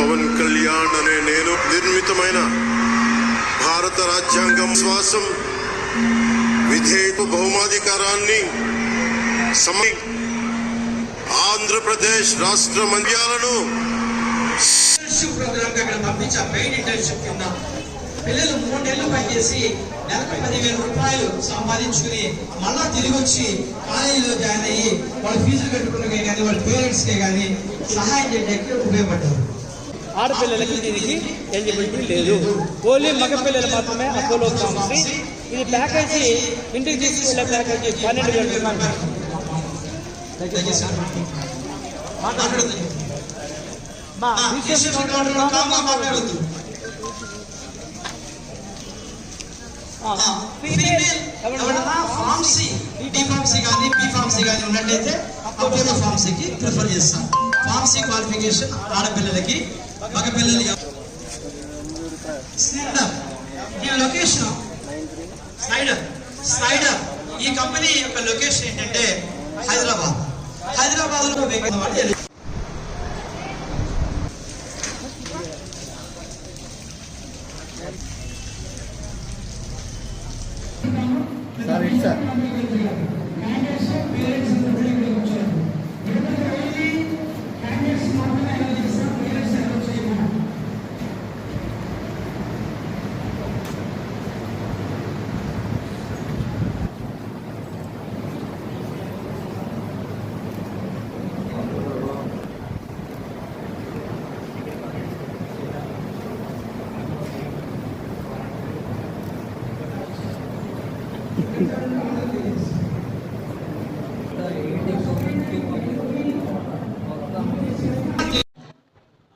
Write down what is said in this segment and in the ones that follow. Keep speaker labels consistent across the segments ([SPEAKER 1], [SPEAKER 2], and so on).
[SPEAKER 1] పవన్ కళ్యాణ్ అనే నేను నిర్మితమైన భారత రాజ్యాంగం శ్వాసం విధేయక బహుమాధికారాన్ని సమీ ఆంధ్రప్రదేశ్ రాష్ట్ర మంద్యాలను
[SPEAKER 2] ఇంటర్న్షిప్ ప్రోగ్రామ్కి అక్కడ పంపించాం మెయిన్ ఇంటర్న్షిప్ కింద పిల్లలు మూడు నెలలు పనిచేసి నెలకు పదివేల రూపాయలు సంపాదించుకుని మళ్ళా తిరిగి వచ్చి కాలేజీలో జాయిన్ అయ్యి వాళ్ళ ఫీజులు కట్టుకునే కానీ వాళ్ళ పేరెంట్స్ కే కానీ సహాయం చేయడానికి ఉపయోగపడ్డారు?
[SPEAKER 3] ఆడపిల్లలకి దీనికి ఎలిజిబిలిటీ లేదు. ఓన్లీ మగపిల్లలు మాత్రమే అపోలో ఫార్మసీ ఇది ప్యాకేజీ ఇంటికి తీసుకెళ్ళే ప్యాకేజీ పన్నెండు
[SPEAKER 2] మాట్లాడొద్దు.
[SPEAKER 3] మా
[SPEAKER 2] ఫార్మసీ? డి ఫార్మసీ కానీ బి ఫార్మసీ కానీ అపోలో ఫార్మసీకి ప్రిఫర్ చేస్తాం. ఫార్మసీ క్వాలిఫికేషన్ ఆడపిల్లలకి మగపిల్లలకి. ఈ లొకేషన్. స్నైడర్. స్నైడర్. ఈ కంపెనీ యొక్క లొకేషన్ ఏంటంటే హైదరాబాద్. హైదరాబాద్ 这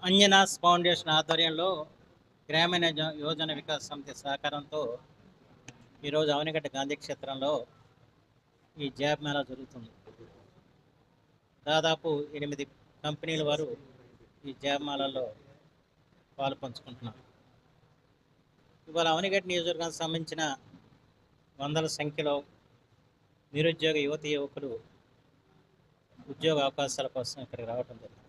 [SPEAKER 3] అంజనాస్ ఫౌండేషన్ ఆధ్వర్యంలో గ్రామీణ యోజన వికాస్ సమితి సహకారంతో ఈరోజు అవనిగడ్డ గాంధీ క్షేత్రంలో ఈ జాబ్ మేళా జరుగుతుంది. దాదాపు ఎనిమిది కంపెనీల వారు ఈ జాబ్ మేళాలో పాలు పంచుకుంటున్నారు. ఇవాళ అవనిగడ్డ నియోజకవర్గానికి సంబంధించిన వందల సంఖ్యలో నిరుద్యోగ యువతి యువకులు ఉద్యోగ అవకాశాల కోసం ఇక్కడికి రావటం జరిగింది.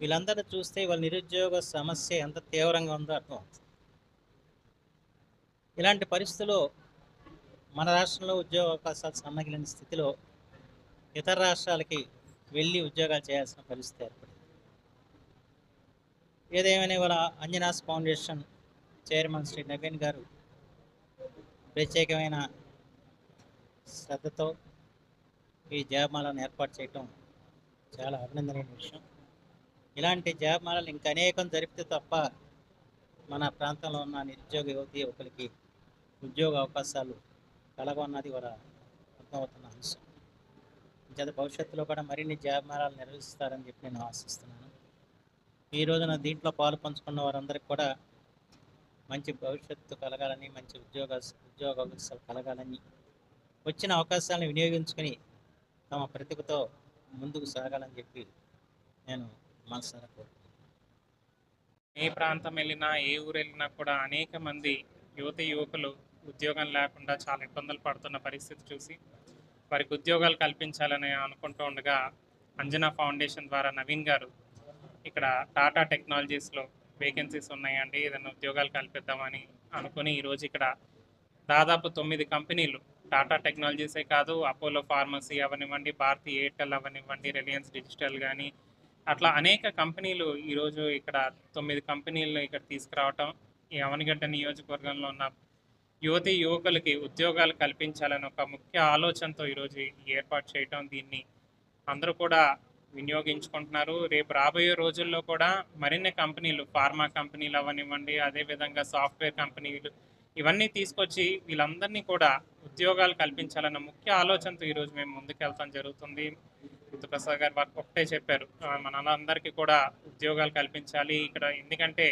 [SPEAKER 3] వీళ్ళందరూ చూస్తే వాళ్ళ నిరుద్యోగ సమస్య ఎంత తీవ్రంగా ఉందో అర్థం ఇలాంటి పరిస్థితుల్లో మన రాష్ట్రంలో ఉద్యోగ అవకాశాలు సన్నగిలిన స్థితిలో ఇతర రాష్ట్రాలకి వెళ్ళి ఉద్యోగాలు చేయాల్సిన పరిస్థితి ఏర్పడింది. ఏదేమైనా ఇవాళ అంజనాస్ ఫౌండేషన్ చైర్మన్ శ్రీ నవీన్ గారు ప్రత్యేకమైన శ్రద్ధతో ఈ జాబ్మాలను ఏర్పాటు చేయటం చాలా అభినందనీయ విషయం. ఇలాంటి జాబమాలలు ఇంకా అనేకం జరిపితే తప్ప మన ప్రాంతంలో ఉన్న నిరుద్యోగ యువతి యువకులకి ఉద్యోగ అవకాశాలు కలగన్నది కూడా అర్థమవుతున్న అంశం. చేత భవిష్యత్తులో కూడా మరిన్ని జాబమాలాలు నిర్వహిస్తారని చెప్పి నేను ఆశిస్తున్నాను. ఈ రోజున దీంట్లో పాలు పంచుకున్న వారందరికీ కూడా మంచి భవిష్యత్తు కలగాలని మంచి ఉద్యోగ ఉద్యోగ అవకాశాలు కలగాలని వచ్చిన అవకాశాలను వినియోగించుకొని తమ ప్రతిభతో ముందుకు సాగాలని చెప్పి నేను మనసారా కోరుకుంటున్నాను.
[SPEAKER 4] ఏ ప్రాంతం వెళ్ళినా ఏ ఊరు వెళ్ళినా కూడా అనేక మంది యువత యువకులు ఉద్యోగం లేకుండా చాలా ఇబ్బందులు పడుతున్న పరిస్థితి చూసి వారికి ఉద్యోగాలు కల్పించాలని అనుకుంటూ ఉండగా అంజనా ఫౌండేషన్ ద్వారా నవీన్ గారు ఇక్కడ టాటా టెక్నాలజీస్లో వేకెన్సీస్ ఉన్నాయండి. ఏదైనా ఉద్యోగాలు కల్పిద్దామని అనుకుని ఈరోజు ఇక్కడ దాదాపు తొమ్మిది కంపెనీలు. టాటా టెక్నాలజీసే కాదు అపోలో ఫార్మసీ అవనివ్వండి భారతీ ఎయిర్టెల్ అవనివ్వండి రిలయన్స్ డిజిటల్ కానీ అట్లా అనేక కంపెనీలు ఈరోజు ఇక్కడ తొమ్మిది కంపెనీలను ఇక్కడ తీసుకురావటం ఈ అవనిగడ్డ నియోజకవర్గంలో ఉన్న యువతి యువకులకి ఉద్యోగాలు కల్పించాలని ఒక ముఖ్య ఆలోచనతో ఈరోజు ఏర్పాటు చేయటం దీన్ని అందరూ కూడా వినియోగించుకుంటున్నారు. రేపు రాబోయే రోజుల్లో కూడా మరిన్ని కంపెనీలు ఫార్మా కంపెనీలు అవనివ్వండి అదేవిధంగా సాఫ్ట్వేర్ కంపెనీలు ఇవన్నీ తీసుకొచ్చి వీళ్ళందరినీ కూడా ఉద్యోగాలు కల్పించాలన్న ముఖ్య ఆలోచనతో ఈరోజు మేము ముందుకెళ్తాం జరుగుతుంది. ప్రసాద్ గారు వారు ఒకటే చెప్పారు. మనందరికీ కూడా ఉద్యోగాలు కల్పించాలి. ఇక్కడ ఎందుకంటే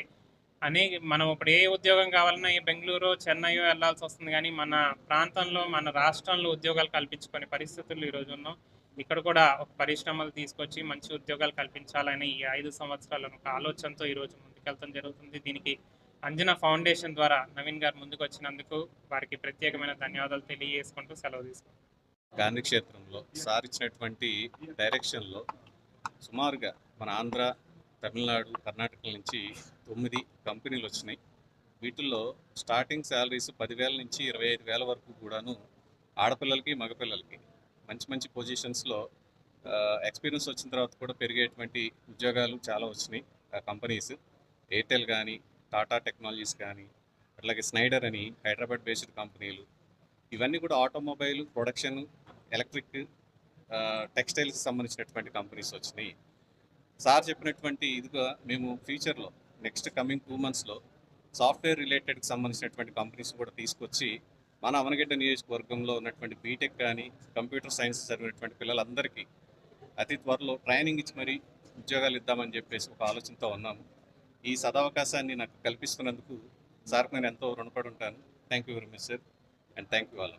[SPEAKER 4] అనేక మనం ఇప్పుడు ఏ ఉద్యోగం కావాలన్నా ఏ బెంగళూరు చెన్నై వెళ్ళాల్సి వస్తుంది కానీ మన ప్రాంతంలో మన రాష్ట్రంలో ఉద్యోగాలు కల్పించుకునే పరిస్థితులు ఈరోజు ఉన్నాం. ఇక్కడ కూడా ఒక పరిశ్రమలు తీసుకొచ్చి మంచి ఉద్యోగాలు కల్పించాలని ఈ ఐదు సంవత్సరాలను ఒక ఆలోచనతో ఈరోజు ముందుకెళ్తాం జరుగుతుంది. దీనికి అంజనా ఫౌండేషన్ ద్వారా నవీన్ గారు ముందుకు వచ్చినందుకు వారికి ప్రత్యేకమైన ధన్యవాదాలు తెలియజేసుకుంటూ సెలవు తీసుకుంటాం
[SPEAKER 5] గాంధీ క్షేత్రంలో సార్ ఇచ్చినటువంటి డైరెక్షన్లో సుమారుగా మన ఆంధ్ర తమిళనాడు కర్ణాటక నుంచి తొమ్మిది కంపెనీలు వచ్చినాయి. వీటిల్లో స్టార్టింగ్ శాలరీస్ పదివేల నుంచి ఇరవై ఐదు వేల వరకు కూడాను ఆడపిల్లలకి మగపిల్లలకి మంచి మంచి పొజిషన్స్లో ఎక్స్పీరియన్స్ వచ్చిన తర్వాత కూడా పెరిగేటువంటి ఉద్యోగాలు చాలా వచ్చినాయి. ఆ కంపెనీస్ ఎయిర్టెల్ కానీ టాటా టెక్నాలజీస్ కానీ అట్లాగే స్నైడర్ అని హైదరాబాద్ బేస్డ్ కంపెనీలు ఇవన్నీ కూడా ఆటోమొబైల్ ప్రొడక్షన్ ఎలక్ట్రిక్ టెక్స్టైల్స్కి సంబంధించినటువంటి కంపెనీస్ వచ్చినాయి. సార్ చెప్పినటువంటి ఇదిగా మేము ఫ్యూచర్లో నెక్స్ట్ కమింగ్ టూ మంత్స్లో సాఫ్ట్వేర్ రిలేటెడ్కి సంబంధించినటువంటి కంపెనీస్ కూడా తీసుకొచ్చి మన అవనగడ్డ నియోజకవర్గంలో ఉన్నటువంటి బీటెక్ కానీ కంప్యూటర్ సైన్స్ చదివినటువంటి పిల్లలందరికీ అతి త్వరలో ట్రైనింగ్ ఇచ్చి మరీ ఉద్యోగాలు ఇద్దామని చెప్పేసి ఒక ఆలోచనతో ఉన్నాము. ఈ సదవకాశాన్ని నాకు కల్పిస్తున్నందుకు సార్ నేను ఎంతో రుణపడి ఉంటాను. Thank you very much sir and thank you all